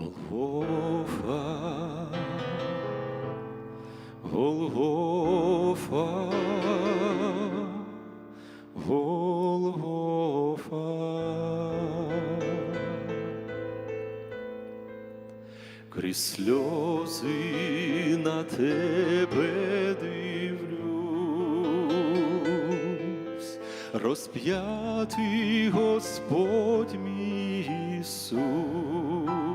Голгофа, Голгофа, Голгофа. Крізь сльози на тебе дивлюсь, розп'ятий Господь мій Ісус,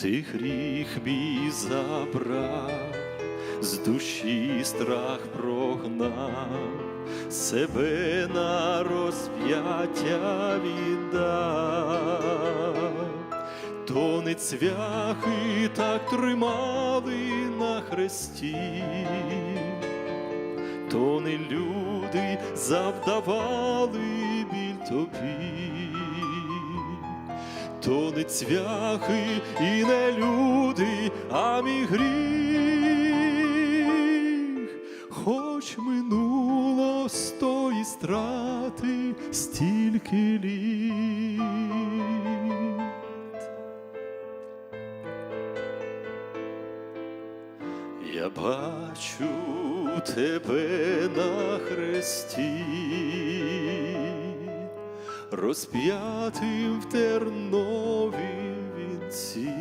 ти гріх мій забрав, з душі страх прогнав, себе на розп'яття віддав. То не цвяхи так тримали на хресті, то не люди завдавали біль тобі, то не цвяхи і не люди, а мій гріх, хоч минуло з тої страти стільки літ. Я бачу тебе на хресті, розп'ятим в тернові вінці,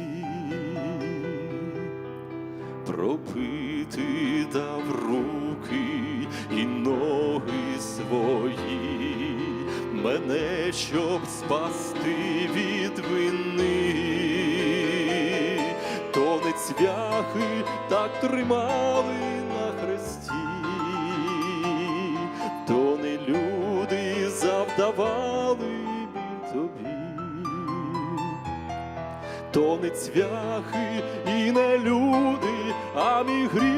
пропити дав руки і ноги свої, мене щоб спасти від вини. То не цвяхи так тримали на хресті, тобі, то не цвяхи і не люди, а мій гріх,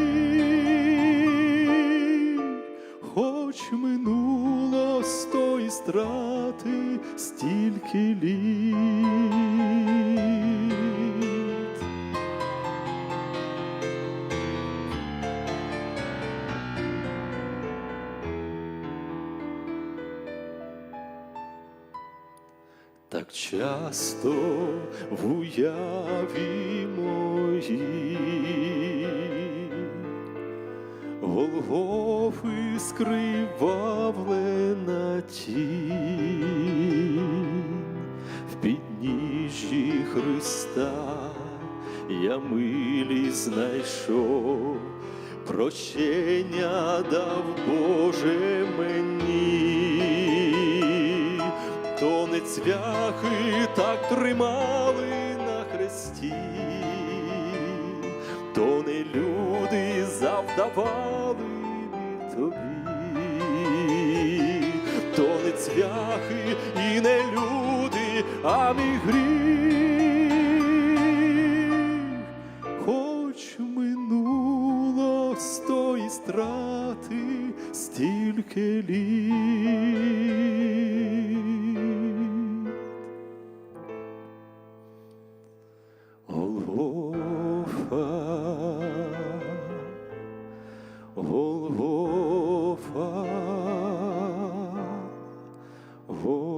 хоч минуло з тої страти стільки літ. Так часто в уяві моїй. Голгофи скривавлена тінь, в підніжжі Христа я милі знайшов, прощення дав Боже мені то так тримали на хресті, то не люди завдавали тобі, то не цвяхи і не люди, а мій гріх, хоч минуло з тої страти стільки літ. Голгофа, Голгофа, Голгофа.